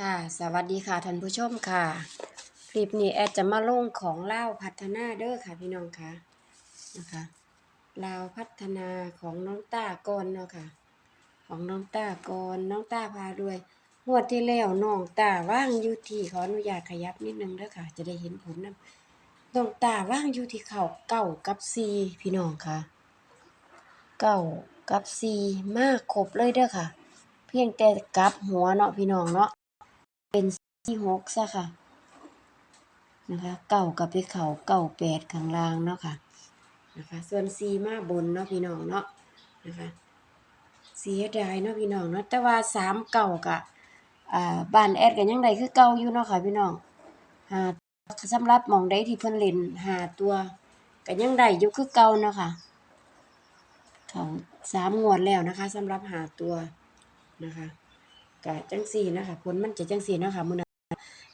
ค่ะสวัสดีค่ะท่านผู้ชมค่ะ คลิปนี้แอดจะมาลงของเล่าพัฒนาเด้อค่ะพี่น้องค่ะนะคะลาวพัฒนาของน้องต้ากรเนาะค่ะ ของน้องต้ากรน้องต้าพาด้วยงวดที่แล้วน้องต้าว่างอยู่ที่ขออนุญาตขยับนิดนึงเด้อค่ะ จะได้เห็นผลนะน้องต้าว่างอยู่ที่เข่าเก้ากับซีพี่น้องค่ะเก้ากับซีมากครบเลยเด้อค่ะ เพียงแต่กลับหัวเนาะพี่น้องเนาะ เป็นสี่หกซะค่ะนะคะเก่ากับไปเขาเก่าแปดข้างล่างเนาะค่ะนะคะส่วนซีมาบนเนาะพี่น้องเนาะนะคะเสียดายเนาะพี่น้องเนาะแต่ว่าสามเก่ากะอ่าบ้านแอดกันยังไดคือเก่าอยู่เนาะค่ะพี่น้องหาสำหรับมองใดที่เพิ่นเล่นหาตัวก็ยังได้อยู่คือเก่าเนาะค่ะเขาสามงวดแล้วนะคะสำหรับหาตัวนะคะ ก็จังซี่นะคะผลมันจะจังซี่นะคะมือนั้น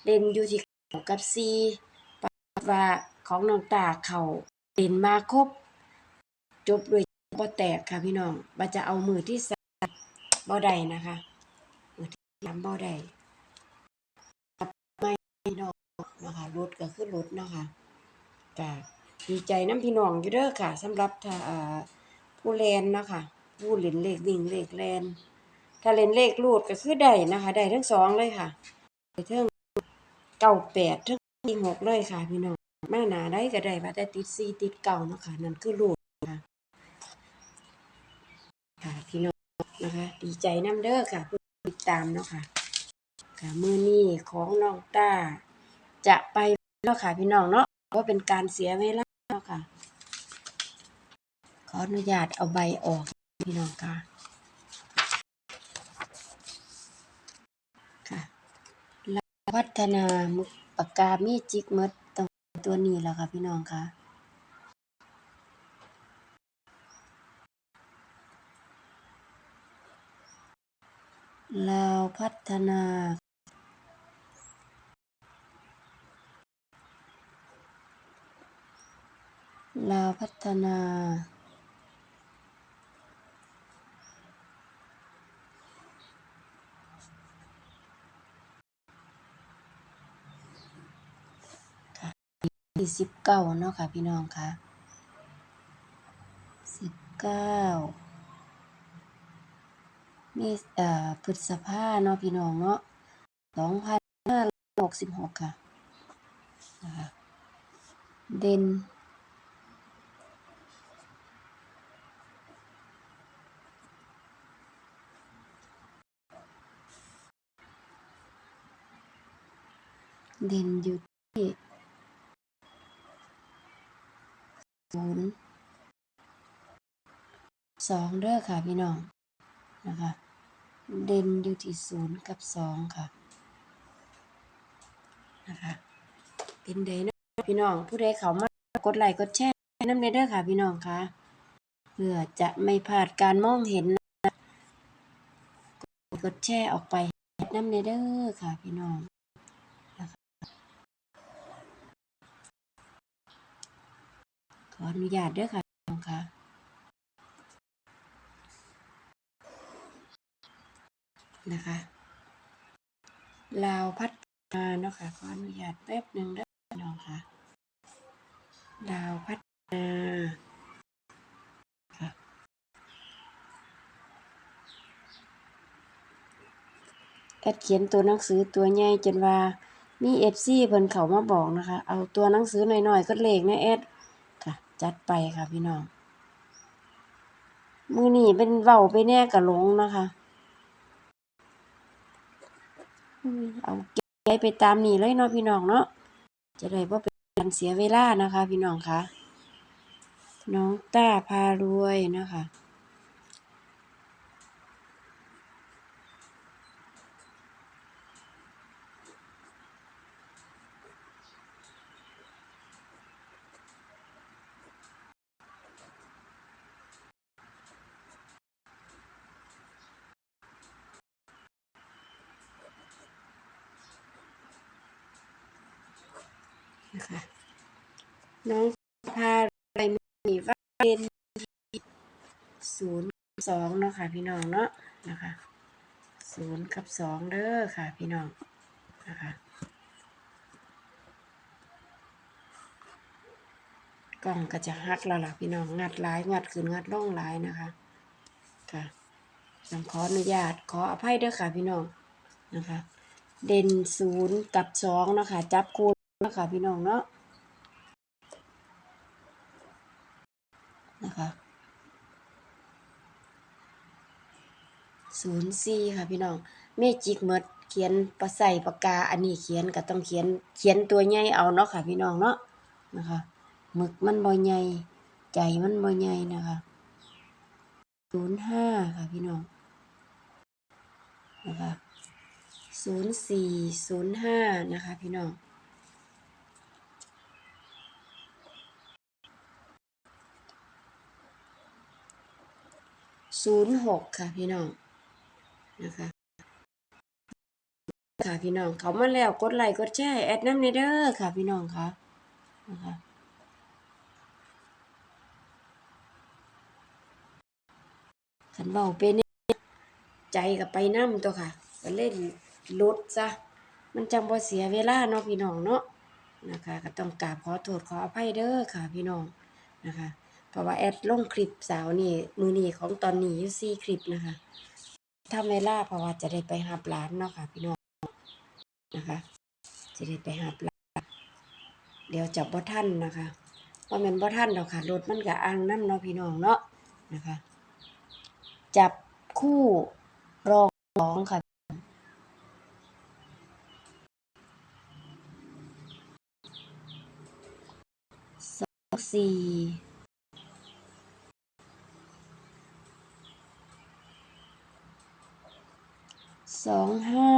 เล่นอยู่ที่เขากับซีปาว่าของน้องตาเขาเล่นมาครบ จบด้วยบ่แตกค่ะพี่น้องว่าจะเอามือที่สามบ่ได้นะคะ มือที่สามบ่ได้ไม่พี่น้องนะคะรถก็คือรถเนาะค่ะก็ดีใจน้ำพี่น้องอยู่เด้อค่ะสำหรับผู้แลนเนาะค่ะผู้เล่นเลขวิ่งเลขแลน ถ้าเล่นเลขรูดก็คือได้นะคะ ได้ทั้งสองเลยค่ะได้ทั้งเก้าแปดทั้งสี่หกเลยค่ะพี่น้องมาหนาได้ก็ได้ว่าแต่ติดสี่ติดเก่าเนาะค่ะนั่นคือรูดค่ะค่ะพี่น้องนะคะ ดีใจน้ำเด้อค่ะผู้ติดตามเนาะค่ะค่ะมือนี้ของน้องต้า จะไปแล้วค่ะพี่น้องเนาะว่าเป็นการเสียเวลาเนาะค่ะ ขออนุญาตเอาใบออกพี่น้องค่ะลาว พัฒนามึกปากกามีจิกมดตรงตัวนี้แล้วค่ะพี่น้องค่ะลาวพัฒนาลาวพัฒนา ที่สิบเก้าเนาะค่ะพี่น้องค่ะสิบเก้ามีเอ่อพฤษภาเนาะพี่น้องเนาะสองพันห้าร้อยหกสิบหกค่ะนะคะเด่นเด่นอยู่ที่ ศูนย์สองเด้อค่ะพี่น้องนะคะ เด่นอยู่ที่ศูนย์กับสองค่ะนะคะเป็นใดเนะพี่น้องผู้ใดเขามากดไลค์กดแชร์น้ำเด้อค่ะพี่น้องค่ะเพื่อจะไม่พลาดการมองเห็นนะกดแชร์ออกไปน้ำเด้อค่ะพี่น้องนะคะข ออนุญาตด้อค่ะน้องค่ะนะคะลาวพัฒนาเนาะค่ะขออนุญาตแป๊บหนึ่งเด้น้องค่ะลาวพัฒนาค่ะแอดเขียนตัวหนังสือตัวใหญ่จนว่ามีเอฟซีเพิ่นเขามาบอกนะคะ เอาตัวหนังสือหน่อยๆก็เลขนะแอด จัดไปค่ะพี่น้อง มือนี่เป็นเว้าไปแน่กะหลงนะคะเอาเก็บไปตามนี่เลยเนาะพี่น้องเนาะจะได้ว่าเป็นการเสียเวลานะคะ พี่น้องคะน้องต้าพารวยนะคะ นะคะน้องพาอะไรมีว่าเป็นศูนย์สองเนาะค่ะพี่น้องเนาะนะคะศูนย์กับสองเด้อค่ะพี่น้องนะคะกล้องก็จะฮัดแล้วล่ะพี่น้องงัดหลายงัดขึ้นงัดล่องหลายนะคะค่ะต้องขออนุญาตขออภัยเด้อค่ะพี่น้องนะคะ เด่นศูนย์กับสองเนาะคะจับคูณ นาะคะพี่น้องเนาะนะคะศูนย์สี่ค่ะพี่น้องเมจิกเมดเขียนปะใส่ปากกาอันนี้เขียนก็ต้องเขียนเขียนตัวใหญ่เอาเนาะค่ะพี่น้องเนาะนะคะหมึกมันบ่ใหญ่ใจมันบ่ใหญ่นะคะศูนย์ห้าค่ะพี่น้องนะคะศูนย์สี่ศูนย์ห้านะคะพี่น้อง ศูนย์หกค่ะพี่น้องนะคะค่ะพี่น้องเขามาแล้วกดไลค์กดแชร์แอดน้ำในเด้อค่ะพี่น้องค่ะนะคะขันเบาเป็นใจกับไปน้ำตัวค่ะก็เล่นลดซะมันจังบ่เสียเวลาเนาะพี่น้องเนาะนะคะ ก็ต้องกราบขอโทษขออภัยเด้อค่ะพี่น้องนะคะ เพราะว่าแอดลงคลิปสาวนี่มือนี่ของตอนนี้อยู่สี่คลิปนะคะทำเวลาเพราะว่าจะได้ไปหับหลานเนาะค่ะพี่น้องนะคะ จะได้ไปหับหลานเดี๋ยวจับบ่ท่านนะคะเพรามันบ่ท่านดอกค่ะรถมันก็อ่างน้ำเนาะพี่น้องเนาะนะคะ จับคู่รองสองค่ะสี่อง สองห้า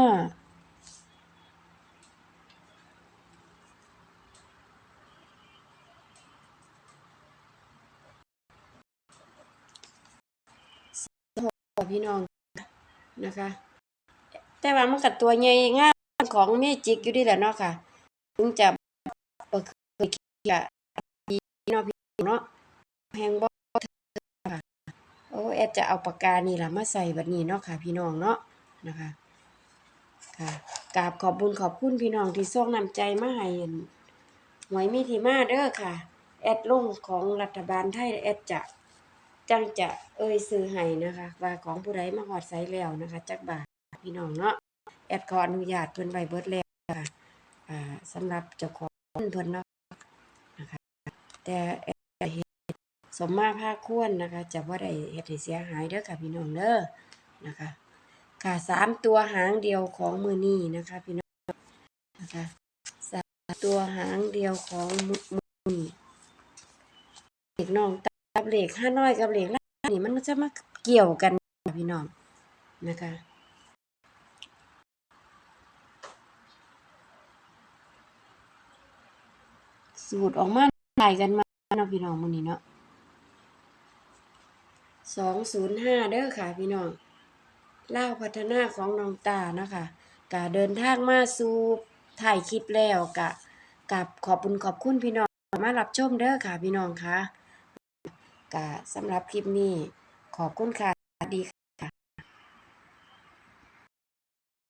ค่ะพี่น้องนะคะ แต่ว่ามันกับตัวใหญ่ง่ายของเมจิกอยู่ดีแหละเนาะค่ะถึงจะเคยคิดอะดีเนาะพี่เนาะแพงบ่ค่ะโอ้แอดจะเอาปากกานี่ล่ะมาใส่บัดนี้เนาะค่ะ พี่น้องเนาะ นะคะ ค่ะกราบขอบบุญขอบคุณพี่น้องที่ส่งนำใจมาให้หวยมีที่มาเด้อค่ะ แอดลงของรัฐบาลไทยแอดจะจังจะเอ่ยซื้อให้นะคะ ว่าของผู้ใดมาฮอดไสแล้วนะคะ จักบาทพี่น้องเนาะแอดขออนุญาตเพิ่นไว้เบิดแล้วค่ะอ่าสำหรับเจ้าของเพิ่นเนาะนะคะแต่แอดจะเฮ็ดสมมาภาคควรนะคะ จะบ่าได้เฮ็ดให้เสียหายเด้อค่ะพี่น้องเด้อนะคะ ค่ะสามตัวหางเดียวของมือนี้นะคะพี่น้องนะคะสามตัวหางเดียวของมือนี้เด็กน้องกับเหล็กห้าน้อยกับเหล็กล่านี่มันจะมาเกี่ยวกันค่ะพี่น้องนะคะสูตรออกมาไล่กันมาเนาะพี่น้องมือนี้เนาะสองศูนย์ห้าเด้อค่ะพี่น้อง เล่าพัฒนาของน้องตานะคะกะเดินทางมาสู่ถ่ายคลิปแล้วกะกับขอบคุณขอบคุณพี่น้องมารับชมเด้อค่ะพี่น้องค่ะกะสำหรับคลิปนี้ขอบคุณค่ะ